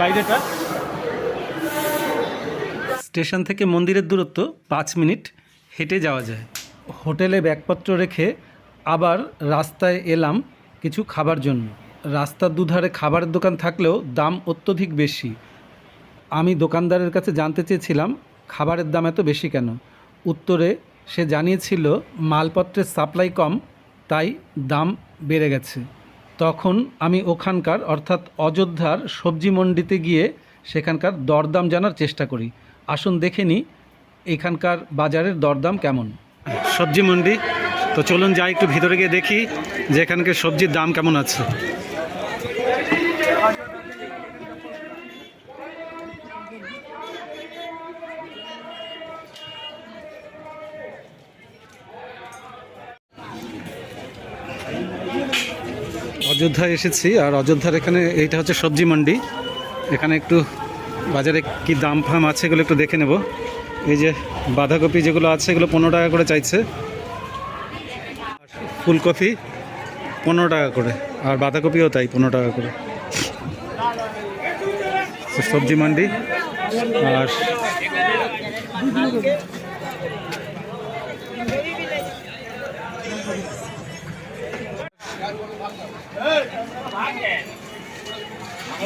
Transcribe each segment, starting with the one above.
বাইরেটা। স্টেশন থেকে মন্দিরের দূরত্ব পাঁচ মিনিট, হেঁটে যাওয়া যায়। হোটেলে ব্যাগপত্র রেখে আবার রাস্তায় এলাম কিছু খাবার জন্য। রাস্তার দুধারে খাবারের দোকান থাকলেও দাম অত্যধিক বেশি। আমি দোকানদারের কাছে জানতে চেয়েছিলাম, খাবারের দাম এত বেশি কেন? উত্তরে সে জানিয়েছিল, মালপত্রের সাপ্লাই কম, তাই দাম বেড়ে গেছে। তখন আমি ওখানকার, অর্থাৎ অযোধ্যার সবজি মন্ডিতে গিয়ে সেখানকার দরদাম জানার চেষ্টা করি। আসুন দেখে নিই এখানকার বাজারের দরদাম কেমন। সবজি মন্ডি, তো চলুন যাই একটু ভিতরে গিয়ে দেখি যে এখানকার সবজির দাম কেমন আছে। অযোধ্যায় এসেছি, আর অযোধ্যার এখানে এইটা হচ্ছে সবজি মন্ডি। এখানে একটু বাজারে কি দাম ফাম আছে এগুলো একটু দেখে নেব। এই যে বাঁধাকপি যেগুলো আছে এগুলো পনেরো টাকা করে চাইছে। ফুলকপি পনেরো টাকা করে, আর বাঁধাকপিও তাই পনেরো টাকা করে। সবজি মান্ডি, আর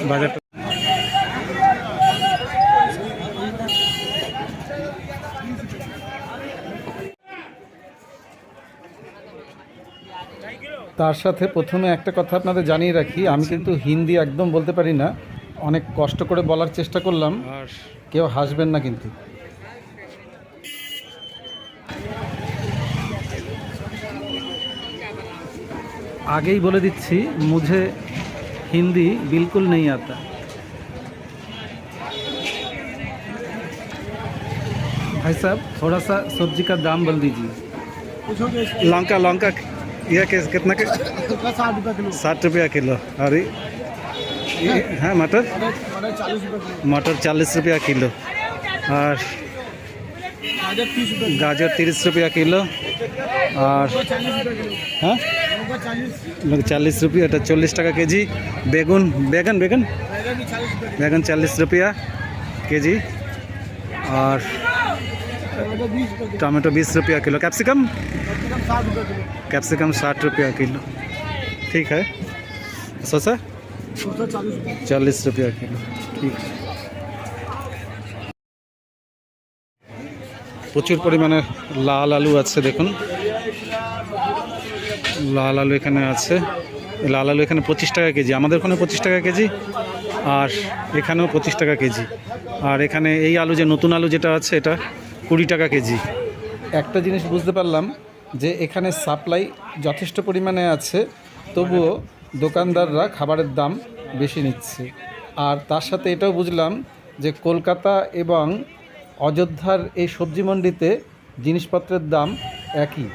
বাজারটা তার সাথে প্রথমে একটা কথা আপনাদের জানিয়ে রাখি আমি কিন্তু হিন্দি একদম বলতে পারি না। অনেক কষ্ট করে বলার চেষ্টা করলাম কেউ হাসবেন না কিন্তু। আগেই বলে দিচ্ছি মুঝে हिंदी बिल्कुल नहीं आता। भाई साहब थोड़ा सा सब्ज़ी का दाम बोल दीजिए। लौंका लौंका यह कैसे कितना के? साठ रुपया किलो। साठ रुपया किलो। अरे हाँ मटर? मटर चालीस रुपया किलो। और गाजर तीस रुपया किलो। और हाँ? चालीस। रुपया तो चल्लिस टाका के जी। बेगुन बैगन बैगन? बैगन चालीस रुपया के जी। और टमाटो बीस रुपया किलो। कैप्सिकम? कैप्सिकम साठ रुपया किलो। ठीक है। सोसा? चालीस रुपया किलो। ठीक। है প্রচুর পরিমাণে লাল আলু আছে, দেখুন। লাল আলু এখানে আছে। লাল আলু এখানে পঁচিশ টাকা কেজি। আমাদের ওখানে পঁচিশ টাকা কেজি, আর এখানেও পঁচিশ টাকা কেজি। আর এখানে এই আলু যে নতুন আলু যেটা আছে, এটা কুড়ি টাকা কেজি। একটা জিনিস বুঝতে পারলাম যে এখানে সাপ্লাই যথেষ্ট পরিমাণে আছে, তবুও দোকানদাররা খাবারের দাম বেশি নিচ্ছে। আর তার সাথে এটাও বুঝলাম যে কলকাতা এবং অযোধ্যার এই সবজি মন্ডিতে জিনিসপত্রের দাম একই।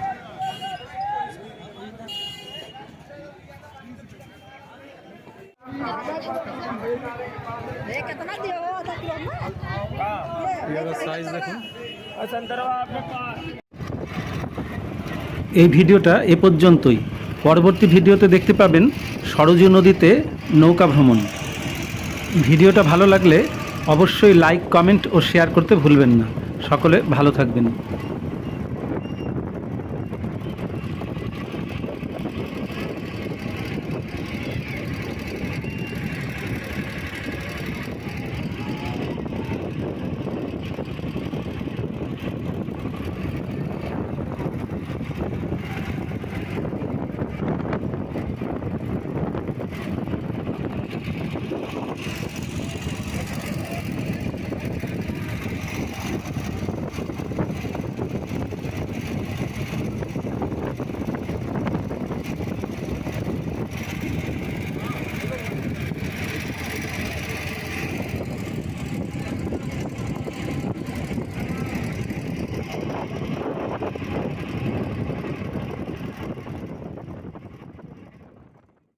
এই ভিডিওটা এ পর্যন্তই। পরবর্তী ভিডিওতে দেখতে পাবেন সরজু নদীতে নৌকা ভ্রমণ। ভিডিওটা ভালো লাগলে অবশ্যই লাইক কমেন্ট ও শেয়ার করতে ভুলবেন না। সকলে ভালো থাকবেন।